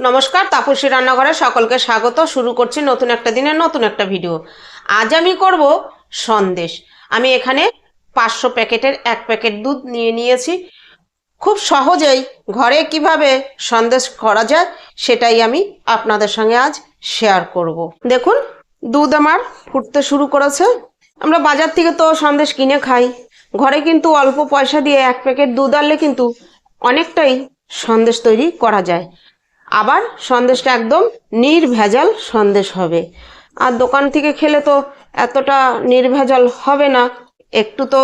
নমস্কার, তাপসী রান্নাঘরে সকলকে স্বাগত। শুরু করছি নতুন একটা দিনের নতুন একটা ভিডিও। আজ আমি করব সন্দেশ। আমি এখানে পাঁচশো প্যাকেটের এক প্যাকেট দুধ নিয়ে নিয়েছি। খুব সহজেই ঘরে কীভাবে সন্দেশ করা যায় সেটাই আমি আপনাদের সঙ্গে আজ শেয়ার করব। দেখুন, দুধ আমার ফুটতে শুরু করেছে। আমরা বাজার থেকে তো সন্দেশ কিনে খাই। ঘরে কিন্তু অল্প পয়সা দিয়ে এক প্যাকেট দুধ আনলে কিন্তু অনেকটাই সন্দেশ তৈরি করা যায়। আবার সন্দেশটা একদম নির্ভেজাল সন্দেশ হবে। আর দোকান থেকে খেলে তো এতটা নির্ভেজাল হবে না। একটু তো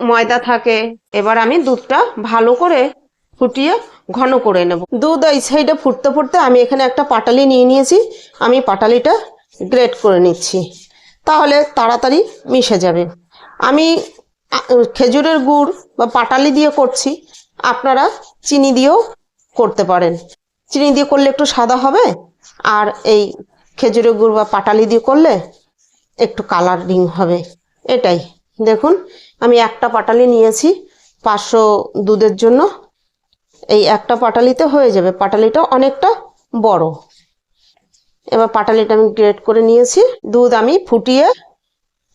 ময়দা থাকে। এবার আমি দুধটা ভালো করে ফুটিয়ে ঘন করে নেব। দুধ এই সাইডে ফুটতে ফুটতে আমি এখানে একটা পাটালি নিয়ে নিয়েছি। আমি পাটালিটা গ্রেট করে নিচ্ছি। তাহলে তাড়াতাড়ি মিশে যাবে। আমি খেজুরের গুড় বা পাটালি দিয়ে করছি। আপনারা চিনি দিয়েও করতে পারেন। চিনি দিয়ে করলে একটু সাদা হবে, আর এই খেজুরের গুড় বা পাটালি দিয়ে করলে একটু কালারিং হবে। এটাই। দেখুন, আমি একটা পাটালি নিয়েছি পাঁচশো দুধের জন্য। এই একটা পাটালিতে হয়ে যাবে। পাটালিটা অনেকটা বড়। এবার পাটালিটা আমি গ্রেট করে নিয়েছি। দুধ আমি ফুটিয়ে,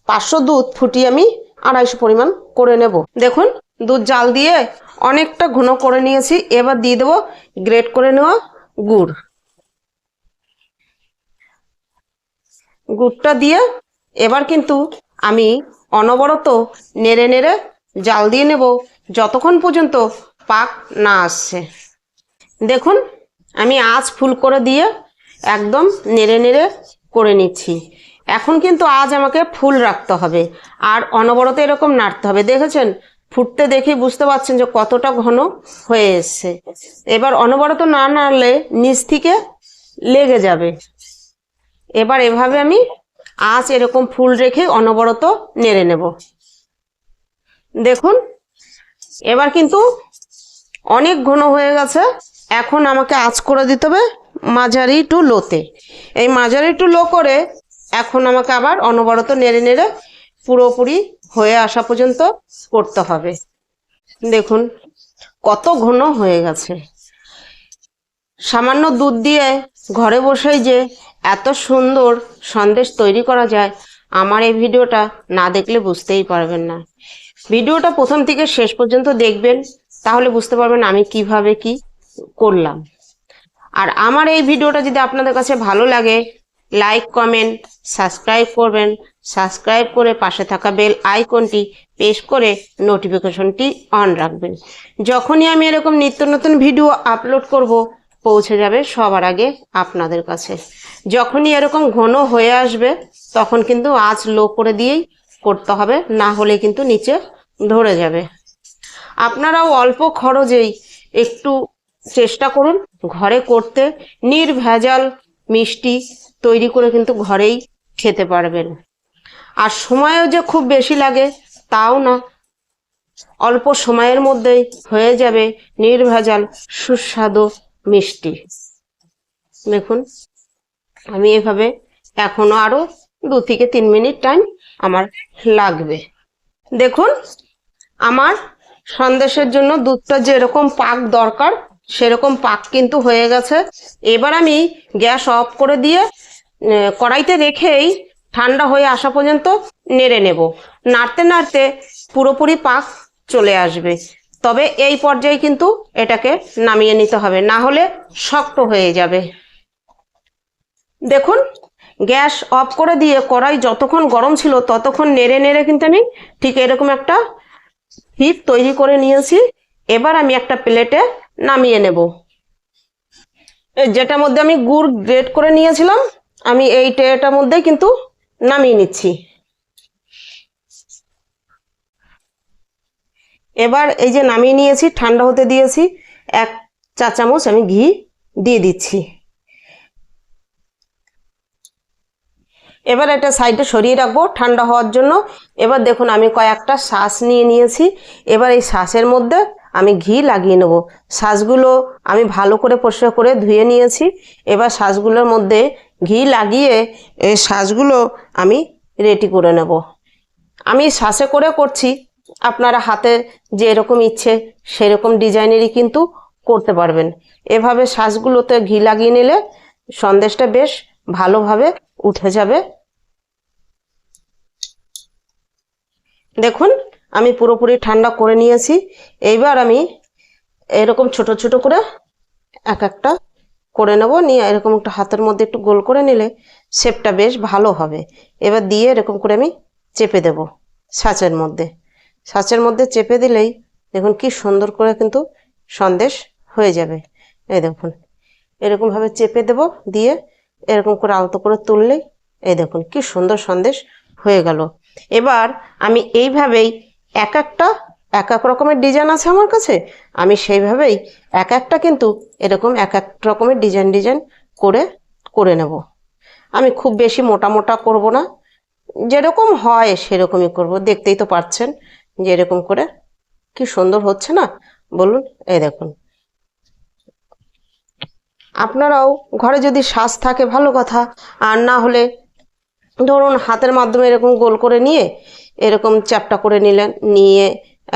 পাঁচশো দুধ ফুটিয়ে আমি আড়াইশো পরিমাণ করে নেব। দেখুন, দুধ জাল দিয়ে অনেকটা ঘন করে নিয়েছি। এবার দিয়ে দেবো গ্রেট করে নেওয়া গুড়। গুড়টা দিয়ে এবার কিন্তু আমি অনবরত নেড়ে নেড়ে জাল দিয়ে নেব, যতক্ষণ পর্যন্ত পাক না আসছে। দেখুন, আমি আঁচ ফুল করে দিয়ে একদম নেড়ে নেড়ে করে নিচ্ছি। এখন কিন্তু আজ আমাকে ফুল রাখতে হবে, আর অনবরত এরকম নাড়তে হবে। দেখেছেন ফুটতে দেখে বুঝতে পারছেন যে কতটা ঘন হয়ে এসছে। এবার অনবরত না নাড়লে নিচ থেকে লেগে যাবে। এবার এভাবে আমি আঁচ এরকম ফুল রেখে অনবরত নেড়ে নেব। দেখুন, এবার কিন্তু অনেক ঘন হয়ে গেছে। এখন আমাকে আঁচ করে দিতে হবে মাঝারি টু লোতে। এই মাঝারি টু লো করে এখন আমাকে আবার অনবরত নেড়ে নেড়ে পুরোপুরি হয়ে আসা পর্যন্ত করতে হবে। দেখুন, কত ঘন হয়ে গেছে। সামান্য দুধ দিয়ে ঘরে বসেই যে এত সুন্দর সন্দেশ তৈরি করা যায়, আমার এই ভিডিওটা না দেখলে বুঝতেই পারবেন না। ভিডিওটা প্রথম থেকে শেষ পর্যন্ত দেখবেন, তাহলে বুঝতে পারবেন আমি কীভাবে কি করলাম। আর আমার এই ভিডিওটা যদি আপনাদের কাছে ভালো লাগে, লাইক, কমেন্ট, সাবস্ক্রাইব করবেন সাবস্ক্রাইব করে পাশে থাকা বেল আইকনটি প্রেস করে নোটিফিকেশনটি অন রাখবেন। যখনই আমি এরকম নিত্য নতুন ভিডিও আপলোড করব, পৌঁছে যাবে সবার আগে আপনাদের কাছে। যখনই এরকম ঘন হয়ে আসবে, তখন কিন্তু আঁচ লো করে দিয়েই করতে হবে, না হলে কিন্তু নিচে ধরে যাবে। আপনারাও অল্প খরচেই একটু চেষ্টা করুন ঘরে করতে। নির্ভেজাল মিষ্টি তৈরি করে কিন্তু ঘরেই খেতে পারবেন। আর সময়ও যে খুব বেশি লাগে, তাও না। অল্প সময়ের মধ্যেই হয়ে যাবে নির্ভেজাল, সুস্বাদু মিষ্টি। দেখুন, আমি এভাবে এখনও আরও দু থেকে তিন মিনিট টাইম আমার লাগবে। দেখুন, আমার সন্দেশের জন্য দুধটা যেরকম পাক দরকার, সেরকম পাক কিন্তু হয়ে গেছে। এবার আমি গ্যাস অফ করে দিয়ে কড়াইতে রেখেই ঠান্ডা হয়ে আসা পর্যন্ত নেড়ে নেব। নাড়তে নাড়তে পুরোপুরি পাক চলে আসবে। তবে এই পর্যায়ে কিন্তু এটাকে নামিয়ে নিতে হবে, না হলে শক্ত হয়ে যাবে। দেখুন, গ্যাস অফ করে দিয়ে কড়াই যতক্ষণ গরম ছিল ততক্ষণ নেড়ে নেড়ে কিন্তু আমি ঠিক এরকম একটা হিপ তৈরি করে নিয়েছি। এবার আমি একটা প্লেটে নামিয়ে নেব। যেটার মধ্যে আমি গুড় গ্রেট করে নিয়েছিলাম, আমি এই ট্রেটার মধ্যে কিন্তু নামিয়ে নিচ্ছি। এবার এই যে নামিয়ে নিয়েছি, ঠান্ডা হতে দিয়েছি, এক চা চামচ আমি ঘি দিয়ে দিচ্ছি। এবার এটা সাইডে সরিয়ে রাখব ঠান্ডা হওয়ার জন্য। এবার দেখুন, আমি কয়েকটা শ্বাস নিয়ে নিয়েছি। এবার এই শ্বাসের মধ্যে আমি ঘি লাগিয়ে নেব। শ্বাসগুলো আমি ভালো করে পরিষ্কার করে ধুয়ে নিয়েছি। এবার শ্বাসগুলোর মধ্যে ঘি লাগিয়ে এই শ্বাসগুলো আমি রেডি করে নেব। আমি শ্বাসে করে করছি। আপনারা হাতে যে এরকম ইচ্ছে সেরকম ডিজাইনেরই কিন্তু করতে পারবেন। এভাবে শ্বাসগুলোতে ঘি লাগিয়ে নিলে সন্দেশটা বেশ ভালোভাবে উঠে যাবে। দেখুন, আমি পুরোপুরি ঠান্ডা করে নিয়েছি। এইবার আমি এরকম ছোট ছোট করে এক একটা করে নেব, নিয়ে এরকম একটা হাতের মধ্যে একটু গোল করে নিলে শেপটা বেশ ভালো হবে। এবার দিয়ে এরকম করে আমি চেপে দেব ছাঁচের মধ্যে। ছাঁচের মধ্যে চেপে দিলেই দেখুন কি সুন্দর করে কিন্তু সন্দেশ হয়ে যাবে। এই দেখুন এরকমভাবে চেপে দেব, দিয়ে এরকম করে আলতো করে তুললেই এই দেখুন কি সুন্দর সন্দেশ হয়ে গেল। এবার আমি এইভাবেই এক একটা এক এক রকমের ডিজাইন আছে আমার কাছে। আমি সেইভাবেই এক একটা কিন্তু এরকম এক এক রকমের ডিজাইন ডিজাইন করে করে নেব। আমি খুব বেশি মোটা মোটা করব না। যেরকম হয় সেরকমই করব। দেখতেই তো পাচ্ছেন যে এরকম করে কি সুন্দর হচ্ছে না? বলুন, এই দেখুন। আপনারাও ঘরে যদি শ্বাস থাকে, ভালো কথা। আর না হলে ধরুন হাতের মাধ্যমে এরকম গোল করে নিয়ে, এরকম চ্যাপটা করে নিলেন, নিয়ে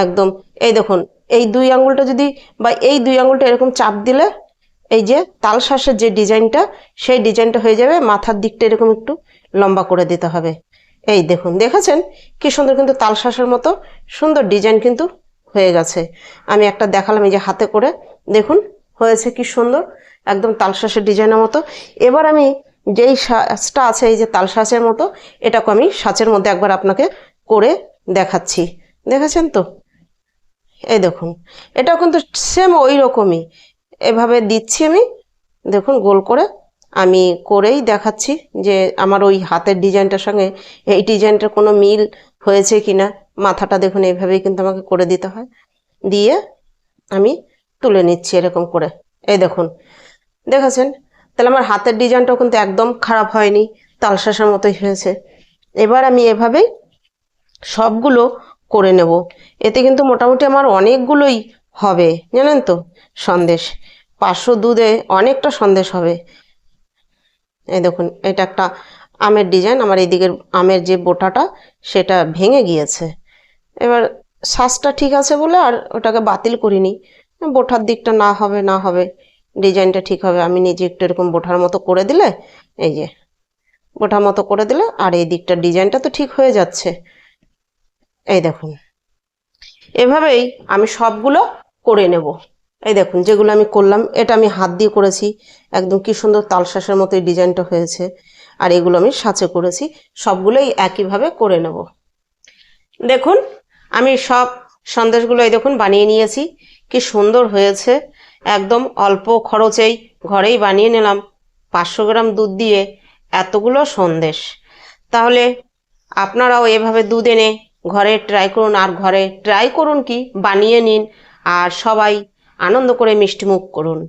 একদম। এই দেখুন, এই দুই আঙুলটা যদি বা এই দুই আঙুলটা এরকম চাপ দিলে, এই যে তালশ্বাসের যে ডিজাইনটা, সেই ডিজাইনটা হয়ে যাবে, মাথার দিকটা এরকম একটু লম্বা করে দিতে হবে। এই দেখুন, দেখেছেন? কি সুন্দর কিন্তু তালশ্বাসের মতো সুন্দর ডিজাইন কিন্তু হয়ে গেছে। আমি একটা দেখালাম এই যে হাতে করে। দেখুন, হয়েছে কি সুন্দর, একদম তালশ্বাসের ডিজাইনের মতো। এবার আমি যেই সাজটা আছে, এই যে তালশ্বাসের মতো, এটাকে আমি সাঁচের মধ্যে একবার আপনাকে করে দেখাচ্ছি। দেখেছেন তো? এই দেখুন, এটাও কিন্তু সেম ওই রকমই এভাবে দিচ্ছি আমি, দেখুন গোল করে আমি করেই দেখাচ্ছি যে আমার ওই হাতের ডিজাইনটার সঙ্গে এই ডিজাইনটার কোনো মিল হয়েছে কি না মাথাটা দেখুন, এইভাবেই কিন্তু আমাকে করে দিতে হয়। দিয়ে আমি তুলে নিচ্ছি এরকম করে। এই দেখুন, দেখেছেন? তাহলে আমার হাতের ডিজাইনটাও কিন্তু একদম খারাপ হয়নি, তালশাসের মতোই হয়েছে। এবার আমি এভাবেই সবগুলো করে নেব। এতে কিন্তু মোটামুটি আমার অনেকগুলোই হবে। জানেন তো? সন্দেশ। পাঁচশো দুধে অনেকটা সন্দেশ হবে। এই দেখুন, এটা একটা আমের ডিজাইন। আমার এইদিকের আমের যে বোটাটা, সেটা ভেঙে গিয়েছে। এবার শ্বাসটা ঠিক আছে বলে আর ওটাকে বাতিল করিনি। বোঠার দিকটা না হবে না হবে। ডিজাইনটা ঠিক হবে। আমি নিজে একটু এরকম বোঠার মতো করে দিলে, এই যে বোঠার মতো করে দিলে আর এই দিকটা ডিজাইনটা তো ঠিক হয়ে যাচ্ছে। এই দেখুন। এভাবেই আমি সবগুলো করে নেব। এই দেখুন, যেগুলো আমি করলাম, এটা আমি হাত দিয়ে করেছি। একদম কি সুন্দর তালশ্বাসের মতো ডিজাইনটা হয়েছে। আর এগুলো আমি সাঁচে করেছি। সবগুলোই একইভাবে করে নেব। দেখুন, আমি সব সন্দেশগুলো এই দেখুন বানিয়ে নিয়েছি। কি সুন্দর হয়েছে। একদম অল্প খরচেই ঘরেই বানিয়ে নিলাম। পাঁচশো গ্রাম দুধ দিয়ে এতগুলো সন্দেশ। তাহলে আপনারাও এভাবে দুধ এনে ঘরে ট্রাই করুন আর ঘরে ট্রাই করুন কি? বানিয়ে নিন আর সবাই আনন্দ করে মিষ্টিমুখ করুন।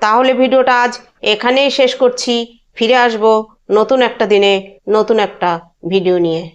তাহলে ভিডিওটা আজ এখানেই শেষ করছি। ফিরে আসব নতুন একটা দিনে, নতুন একটা ভিডিও নিয়ে।